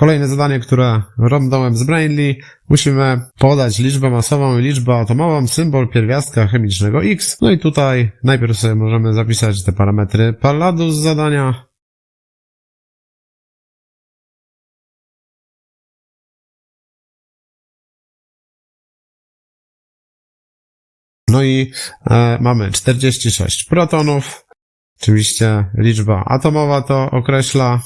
Kolejne zadanie, które randomem z Brainly. Musimy podać liczbę masową i liczbę atomową, symbol pierwiastka chemicznego X. No i tutaj najpierw sobie możemy zapisać te parametry Palladu z zadania. No i e, mamy 46 protonów. Oczywiście liczba atomowa to określa.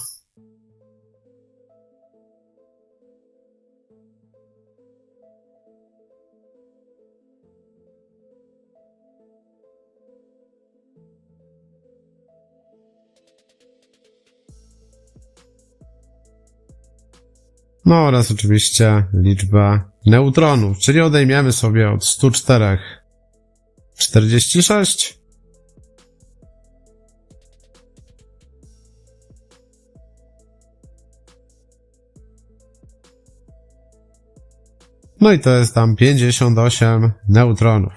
No oraz oczywiście liczbę neutronów, czyli odejmiemy sobie od 104 46. No i to jest tam 58 neutronów.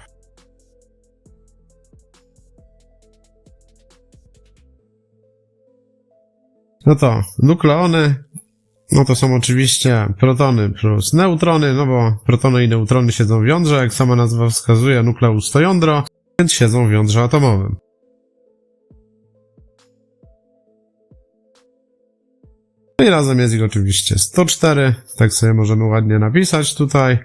No to nukleony, no to są oczywiście protony plus neutrony, no bo protony i neutrony siedzą w jądrze, jak sama nazwa wskazuje, nukleus to jądro, więc siedzą w jądrze atomowym. No i razem jest ich oczywiście 104, tak sobie możemy ładnie napisać tutaj.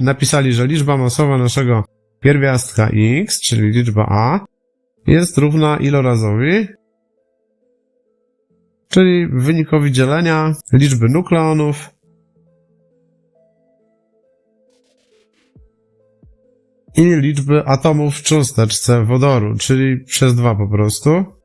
Napisali, że liczba masowa naszego pierwiastka x, czyli liczba a, jest równa ilorazowi, czyli wynikowi dzielenia liczby nukleonów i liczby atomów w cząsteczce wodoru, czyli przez dwa po prostu.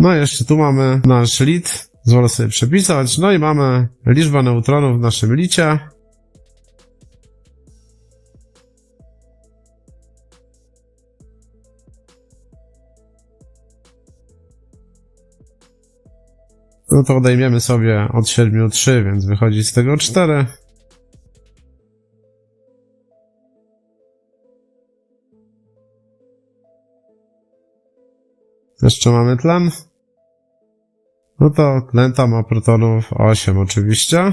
No jeszcze tu mamy nasz lit, zwolę sobie przepisać, no i mamy liczbę neutronów w naszym licie. No to odejmiemy sobie od 7 3, więc wychodzi z tego 4. Jeszcze mamy tlen. No to tlen tam ma protonów 8 oczywiście.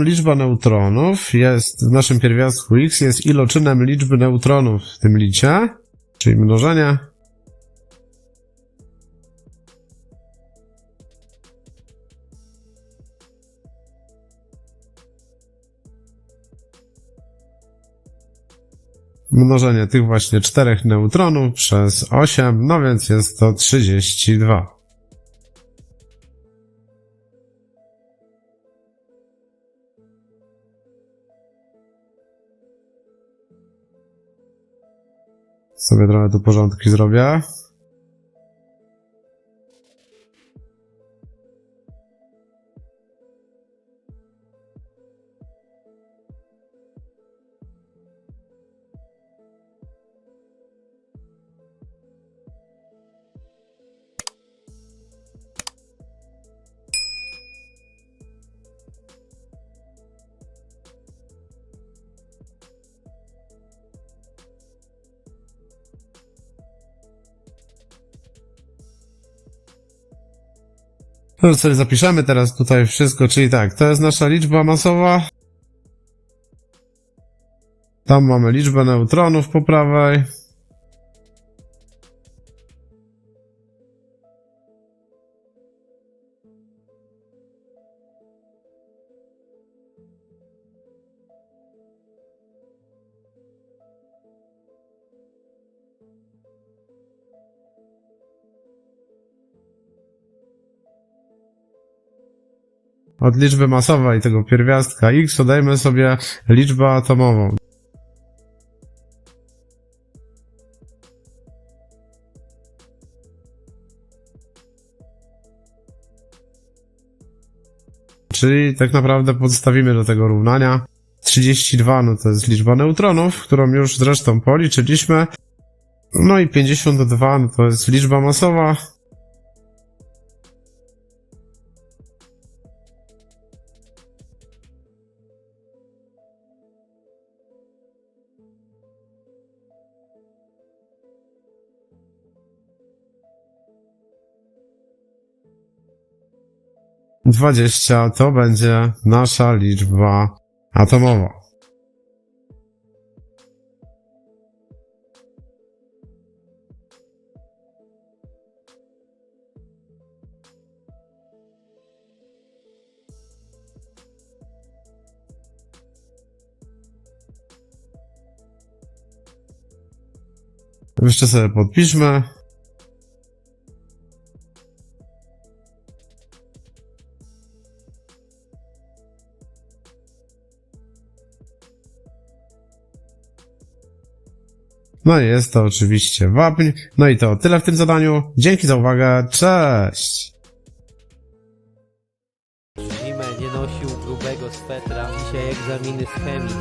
Liczba neutronów jest w naszym pierwiastku x jest iloczynem liczby neutronów w tym licie, czyli mnożenie. Mnożenie tych właśnie czterech neutronów przez 8, no więc jest to 32. Sobie trochę tu porządki zrobię. No sobie zapiszemy teraz tutaj wszystko, czyli tak, to jest nasza liczba masowa. Tam mamy liczbę neutronów po prawej. Od liczby masowej tego pierwiastka x odejmę sobie liczbę atomową. Czyli tak naprawdę podstawimy do tego równania 32, no to jest liczba neutronów, którą już zresztą policzyliśmy. No i 52, no to jest liczba masowa, Dwadzieścia to będzie nasza liczba atomowa. Jeszcze sobie podpiszmy. No i jest to oczywiście wapń. No i to tyle w tym zadaniu. Dzięki za uwagę. Cześć! Zimę nie nosił grubego swetra. Dzisiaj egzaminy z chemii,